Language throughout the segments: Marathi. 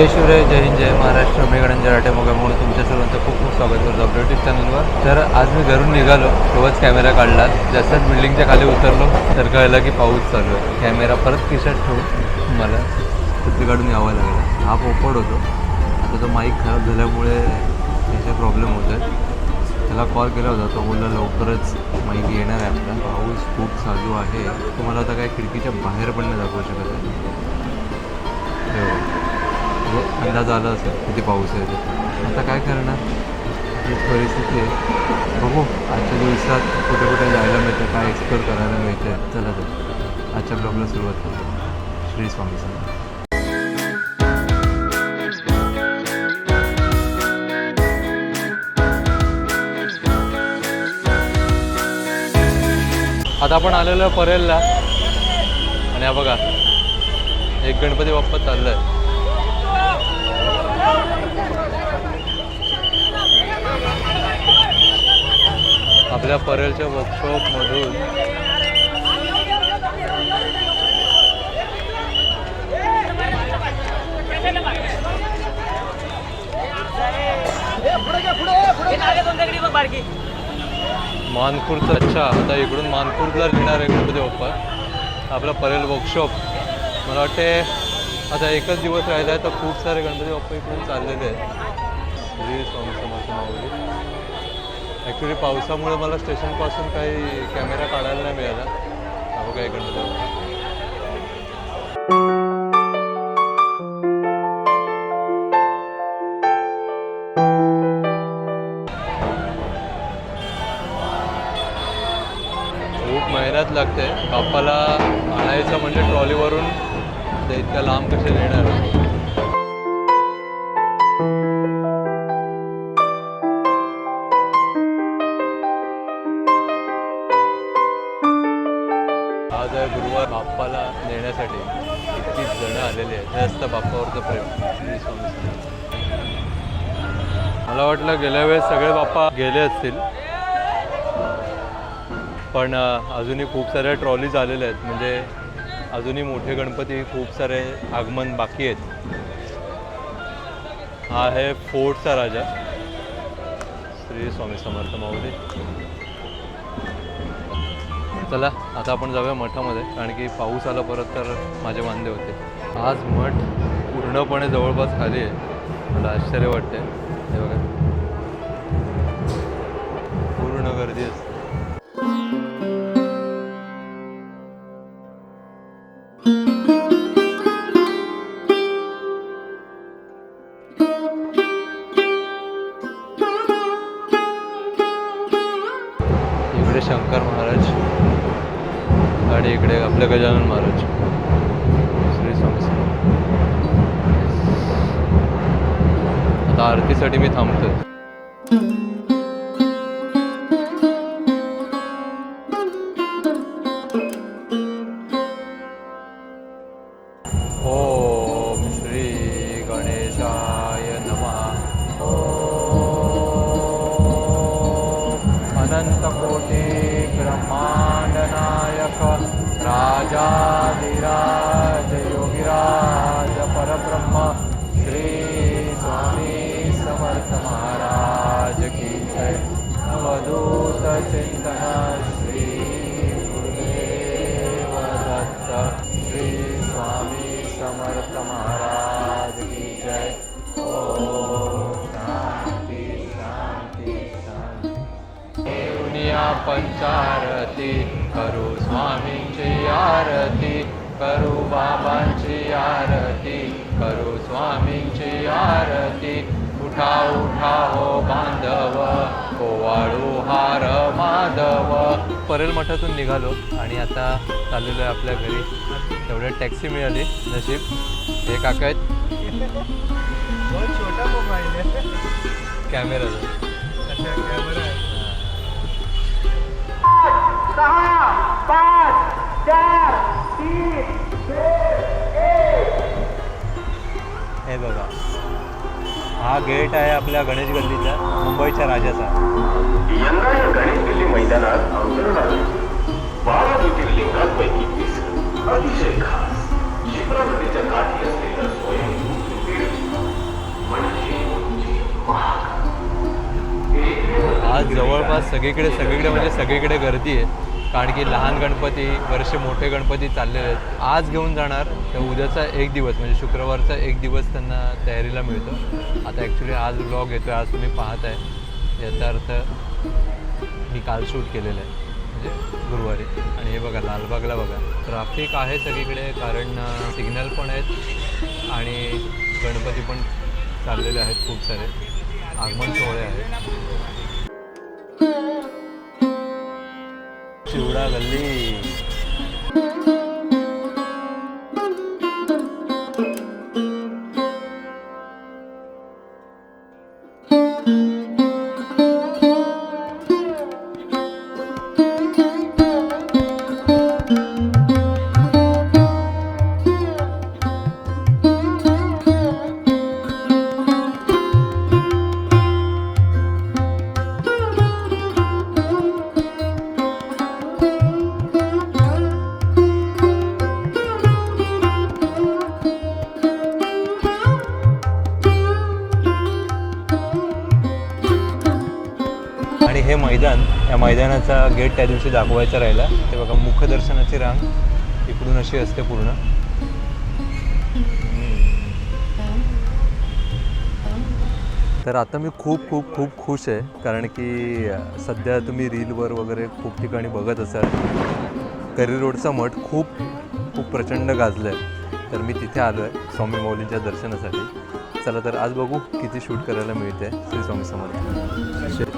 जय शिवराय जय हिंद जय महाराष्ट्र. मी गणन जराटे म्हणून तुमच्या सर्वांचं खूप खूप स्वागत करतो आपल्या यूट्यूब चॅनलवर तर आज मी घरून निघालो तेव्हाच कॅमेरा काढला. जसंच बिल्डिंगच्या खाली उतरलो तर कळलं की पाऊस चालू आहे. कॅमेरा परत खिशात ठेवून मला छत्री काढून यावं लागलं. हा पोपट होतो. आता तो माईक खराब झाल्यामुळे त्याचे प्रॉब्लेम होत आहेत. त्याला कॉल केला होता. तो बोलला लवकरच माईक येणार आहे आपला. पाऊस खूप चालू आहे. तुम्हाला आता काय खिडकीच्या बाहेर पण नाही दाखवू शकत आहे. हो. म्हणजे अंदाज आला असेल किती पाऊस आहे आता काय करणार? ही परिस्थिती आहे. बघू आजच्या दिवसात कुठे कुठे जायला मिळतं काय एक्सप्लोर करायला मिळतं चला तर. आजच्या ब्लॉगला सुरुवात करू श्री स्वामी समर्थ. आता आपण आलेलो परेलला आणि हा बघा एक गणपती बाप्पा चाललाय. आपल्या परेलच्या वर्कशॉपमधून मानपूरचं अच्छा आता इकडून मानपूरला लिहिणार आहे गणपती बाप्पा. आपला परेल वर्कशॉप मला वाटते आता एकच दिवस राहिला आहे तर खूप सारे गणपती बाप्पा इकडून चाललेले आहेत. स्वामी समर्थ माऊली ॲक्च्युली पावसामुळे मला स्टेशनपासून काही कॅमेरा काढायला नाही मिळाला. हा काही गणपती बाप्पा. खूप मेहनत लागते. बाप्पाला आणायचं म्हणजे ट्रॉलीवरून ते इतक्या लांब कसे नेणार आज आहे गुरुवार बाप्पाला नेण्यासाठी इतकी जणं आलेली आहेत. हे असतं बाप्पावरचं प्रेम. मला वाटलं गेल्या वेळेस सगळे बाप्पा गेले असतील. पण अजूनही खूप साऱ्या ट्रॉलीज आलेल्या आहेत. म्हणजे अजूनही मोठे गणपती खूप सारे आगमन बाकी आहेत. हा आहे फोर्टचा राजा श्री स्वामी समर्थ माऊली. चला आता आपण जाऊया मठामध्ये कारण की पाऊस आला परत तर माझे वांदे होते. आज मठ पूर्णपणे जवळपास खाली आहे. मला आश्चर्य वाटते हे बघा. पूर्ण गर्दी असते. आणि इकडे आपले गजानन महाराज. श्री स्वामी आता आरतीसाठी मी थांबतोय. राजाधिराज योगिराज परब्रह्म श्री स्वामी समर्थ महाराज की जय. अवधूत चिंतना दुनिया पंचारती करू स्वामींची आरती करू बाबांची आरती करू स्वामींची आरती. उठा उठा हो बांधव ओवाळू हार माधव. परेल मठातून निघालो आणि आता चाललेलो आहे आपल्या घरी. तेवढ्यात टॅक्सी मिळाली नशीब. हे काका आहेत. छोटा मोबाईल आहे. सहा पाच चार तीन हे बघा. हा गेट आहे आपल्या गणेश गल्लीचा मुंबईच्या राजाचा. यंदा या गणेश गल्ली मैदानात बारा वीस. अतिशय खास. शिप्रा नदीच्या काठी असलेलं म्हणजे आज जवळपास सगळीकडे सगळीकडे म्हणजे सगळीकडे गर्दी आहे. कारण की लहान गणपती बरेचसे मोठे गणपती चाललेले आहेत. आज घेऊन जाणार तर उद्याचा एक दिवस म्हणजे शुक्रवारचा एक दिवस त्यांना तयारीला मिळतो. आता ॲक्च्युली आज ब्लॉग येतो आज तुम्ही पाहत आहे याचा अर्थ मी काल शूट केलेलं आहे म्हणजे गुरुवारी. आणि हे बघा लालबागला बघा. ट्राफिक आहे सगळीकडे कारण सिग्नल पण आहेत आणि गणपती पण चाललेले आहेत खूप सारे. आगमन सोहळे आहेत. चिवडा गल्ली आणि हे मैदान या मैदानाचा गेट त्या दिवशी दाखवायचा राहिला. ते बघा मुखदर्शनाची रांग. इकडून अशी असते पूर्ण. तर आता मी खूप खूप खूप खुश आहे कारण की सध्या तुम्ही रीलवर वगैरे खूप ठिकाणी बघत असाल. करी रोडचा मठ खूप खूप प्रचंड गाजलं आहे तर मी तिथे आलो आहे स्वामी मौलींच्या दर्शनासाठी. चला तर आज बघू किती शूट करायला मिळते श्री स्वामी समर्थ.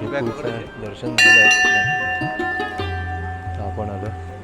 विपुलचं दर्शन झालं आपण आलो.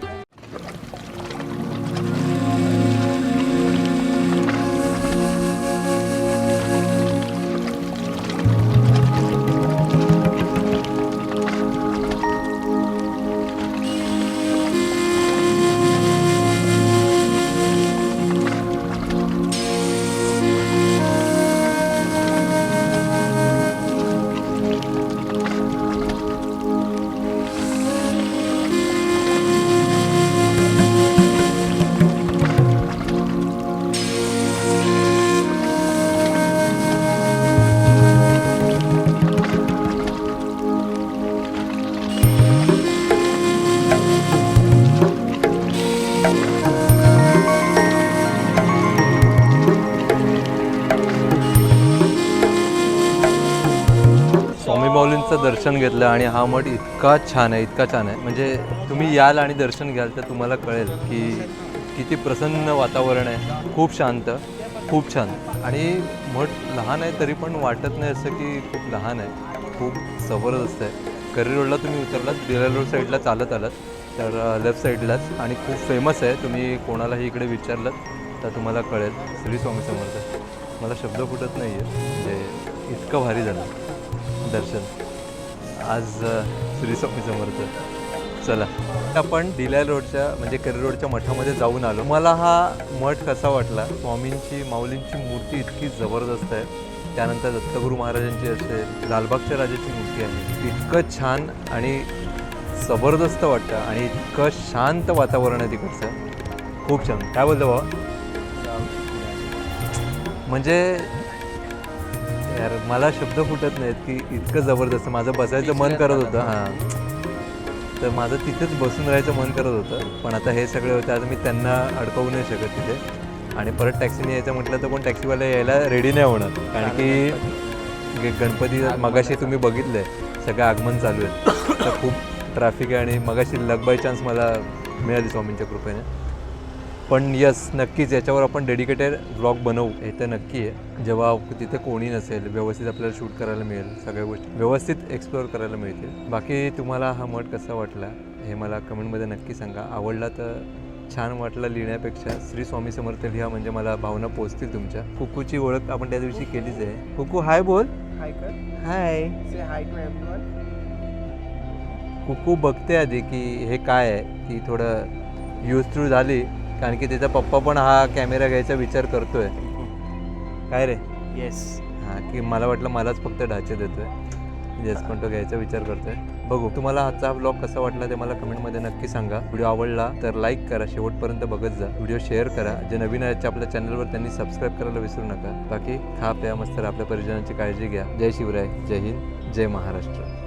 घेतलं आणि हा मठ इतका छान आहे इतका छान आहे. म्हणजे तुम्ही याल आणि दर्शन घ्याल तर तुम्हाला कळेल की किती प्रसन्न वातावरण आहे. खूप शांत खूप छान. आणि मठ लहान आहे तरी पण वाटत नाही असं की खूप लहान आहे. खूप जबरदस्त आहे. करी रोडला तुम्ही उतरलात दिला रोड साईडला चालत आलात तर लेफ्ट साईडलाच. आणि खूप फेमस आहे तुम्ही कोणालाही इकडे विचारलं तर तुम्हाला कळेल. श्री स्वामी समर्थ. मला शब्द फुटत नाही आहे म्हणजे इतकं भारी झालं दर्शन. आज अ, श्री स्वामी समर्थ चला. आपण डिलाय रोडच्या म्हणजे करी रोडच्या मठामध्ये जाऊन आलो. मला हा मठ कसा वाटला? स्वामींची माऊलींची मूर्ती इतकी जबरदस्त आहे. त्यानंतर दत्तगुरू महाराजांची असेल लालबागच्या राजाची मूर्ती आहे. इतकं छान आणि जबरदस्त वाटतं आणि इतकं शांत वातावरण आहे तिकडचं. खूप छान. काय बोलतो बाबा म्हणजे यार मला शब्द फुटत नाहीत की इतकं जबरदस्त. माझं बसायचं मन करत होतं हां. तर माझं तिथेच बसून राहायचं मन करत होतं. पण आता हे सगळे होते आता मी त्यांना अडकवू नाही शकत तिथे. आणि परत टॅक्सीने यायचं म्हटलं तर कोण टॅक्सीवाला यायला रेडी नाही होणार. कारण की गणपती. मगाशी तुम्ही बघितलं आहे सगळं आगमन चालू आहे. तर खूप ट्रॅफिक आहे आणि मगाशी लक बाय चान्स मला मिळाली स्वामींच्या कृपेने. पण यस नक्कीच याच्यावर आपण डेडिकेटेड ब्लॉग बनवू. हे तर नक्की आहे. जेव्हा तिथे कोणी नसेल व्यवस्थित आपल्याला शूट करायला मिळेल सगळ्या गोष्टी व्यवस्थित एक्सप्लोअर करायला मिळतील. बाकी तुम्हाला हा मठ कसा वाटला हे मला कमेंटमध्ये नक्की सांगा. आवडला तर छान वाटला लिहिण्यापेक्षा. श्री स्वामी समर्थ लिहा म्हणजे मला भावना पोचतील तुमच्या. कुकूची ओळख आपण त्या दिवशी केलीच आहे. कुकू हाय बोल. हाय हाय. कुकू बघते आधी की हे काय आहे ती थोडं यूज थ्रू झाली. कारण की तिचा पप्पा पण हा कॅमेरा घ्यायचा विचार करतोय. काय रे? येस हां की मला वाटलं मलाच फक्त ढाचे देतोय. येस पण तो घ्यायचा विचार करतोय. बघू तुम्हाला आजचा ब्लॉग कसा वाटला ते मला कमेंटमध्ये नक्की सांगा. व्हिडिओ आवडला तर लाईक करा शेवटपर्यंत बघत जा. व्हिडिओ शेअर करा. जे नवीन आहेत आपल्या चॅनलवर त्यांनी सबस्क्राईब करायला विसरू नका. बाकी खा प्या मस्त आपल्या परिजनांची काळजी घ्या. जय शिवराय. जय हिंद. जय महाराष्ट्र.